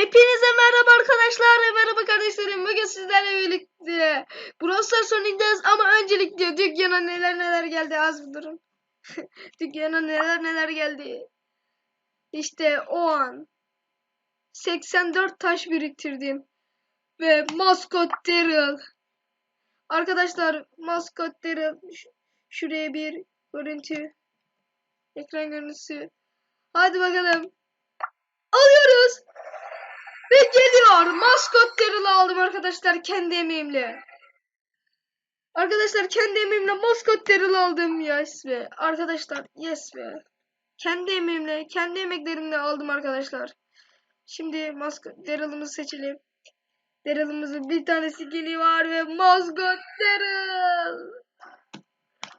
Hepinize merhaba arkadaşlar, merhaba kardeşlerim. Bugün sizlerle birlikte Brawl Stars oynayacağız ama öncelikle dükkana neler neler geldi az bir durun. dükkana neler neler geldi. İşte o an 84 taş biriktirdim ve maskot Daryl. Arkadaşlar maskot Daryl şuraya bir görüntü ekran görüntüsü. Hadi bakalım. Alıyoruz. Ve geliyor. Maskot Daryl'ı aldım arkadaşlar kendi emeğimle. Arkadaşlar kendi emeğimle maskot Daryl aldım. Yes be. Arkadaşlar yes be. Kendi emeğimle, kendi emeklerimle aldım arkadaşlar. Şimdi maskot Daryl'ımızı seçelim. Daryl'ımızın bir tanesi geliyor ve maskot Daryl.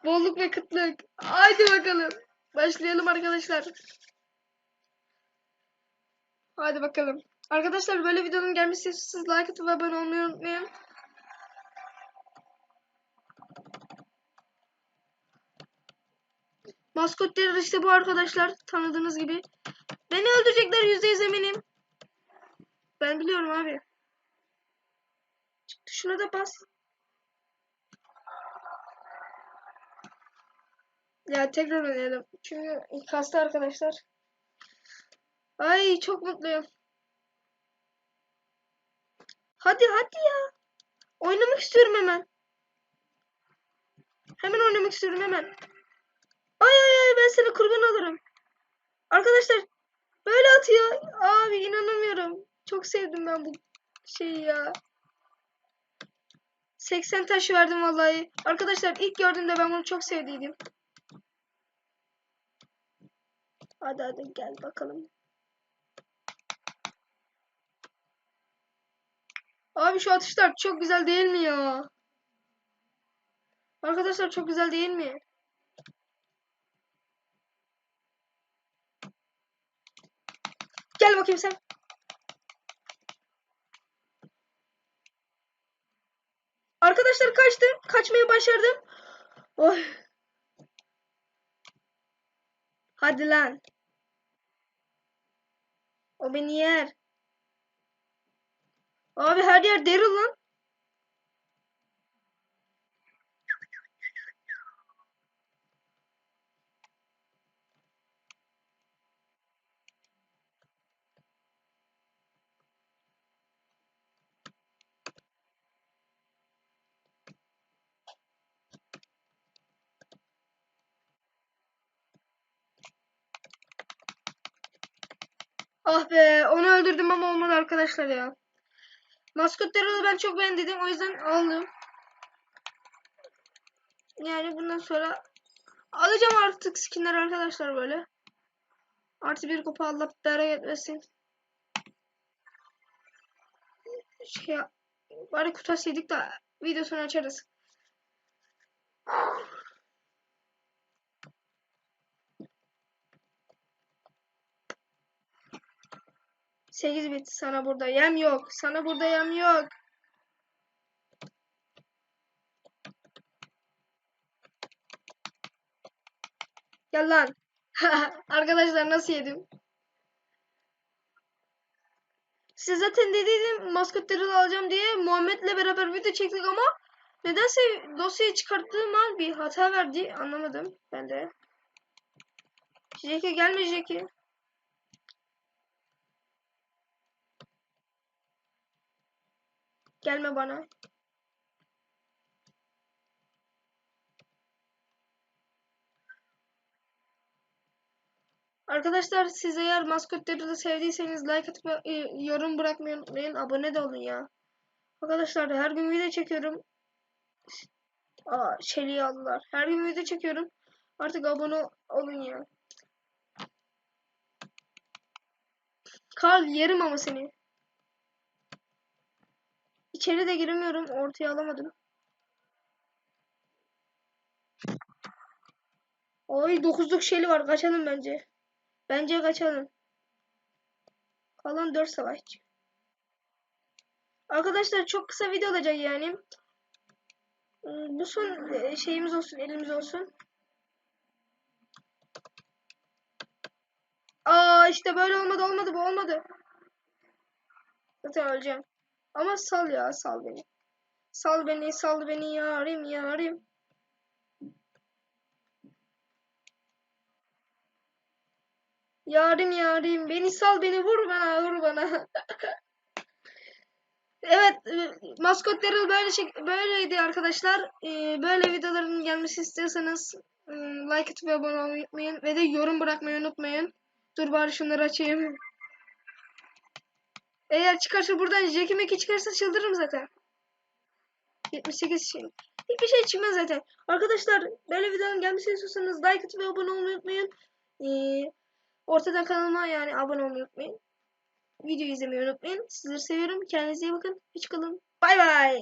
Bolluk ve kıtlık. Haydi bakalım. Başlayalım arkadaşlar. Hadi bakalım. Arkadaşlar böyle videonun gelmesi istiyorsanız like atıp abone olmayı unutmayın. Maskotlar işte bu arkadaşlar. Tanıdığınız gibi. Beni öldürecekler yüzde yüz eminim. Ben biliyorum abi. Çıktı şuna da bas. Ya tekrar oynayalım. Çünkü ilk hasta arkadaşlar. Ay çok mutluyum. Hadi hadi ya. Oynamak istiyorum hemen. Hemen oynamak istiyorum hemen. Ay ay ay ben seni kurban alırım. Arkadaşlar böyle atıyor. Abi inanamıyorum. Çok sevdim ben bu şeyi ya. 80 taş verdim vallahi. Arkadaşlar ilk gördüğümde ben bunu çok sevdiydim. Hadi hadi gel bakalım. Abi şu atışlar çok güzel değil mi ya? Arkadaşlar çok güzel değil mi? Gel bakayım sen. Arkadaşlar kaçtım. Kaçmayı başardım. Oy. Hadi lan. O beni yer. Abi her yer Daryl lan. Ah be onu öldürdüm ama olmadı arkadaşlar ya. Maskot Daryl'ı ben çok beğendim o yüzden aldım. Yani bundan sonra alacağım artık skinler arkadaşlar böyle. Artı bir kupa Allah dara etmesin. Şey bari kutu açsaydık da videosunu açarız. Sekiz bit sana burada yem yok. Sana burada yem yok. Gel lan. Arkadaşlar nasıl yedim? Size zaten dediydim maskotları alacağım diye Muhammed'le beraber video çektik ama nedense dosyayı çıkarttığım an bir hata verdi. Anlamadım ben de. Jackie gelme Jackie. Gelme bana. Arkadaşlar siz eğer maskotları da sevdiyseniz like atıp e, yorum bırakmayı unutmayın. Abone de olun ya. Arkadaşlar her gün video çekiyorum. Aa Şeli'yi aldılar. Her gün video çekiyorum. Artık abone olun ya. Karl yerim ama seni. İçeri de giremiyorum. Ortaya alamadım. Ay dokuzluk şeyli var. Kaçalım bence. Bence kaçalım. Kalan 4 savaşçı. Arkadaşlar çok kısa video olacak yani. Hmm, Bu son e, şeyimiz olsun, elimiz olsun. Aa işte böyle olmadı, olmadı, bu olmadı. Zaten öleceğim. Ama sal ya sal beni. Sal beni sal beni yarim yarim. Yarim yarim beni sal beni vur bana vur bana. evet e, maskot Daryl böyle şey, böyleydi arkadaşlar. E, Böyle videoların gelmesi istiyorsanız e, like atıp abone olmayı unutmayın. Ve de yorum bırakmayı unutmayın. Dur bari şunları açayım. Eğer çıkarsa buradan Jackie Mackie çıkarsa çıldırırım zaten. 78 şey. Hiçbir şey çıkmaz zaten. Arkadaşlar böyle videonun gelmesini istiyorsanız like atıp ve abone olmayı unutmayın. Ee, ortadan kanalıma yani abone olmayı unutmayın. Video izlemeyi unutmayın. Sizleri seviyorum. Kendinize iyi bakın. Hiç kalın. Bay bay.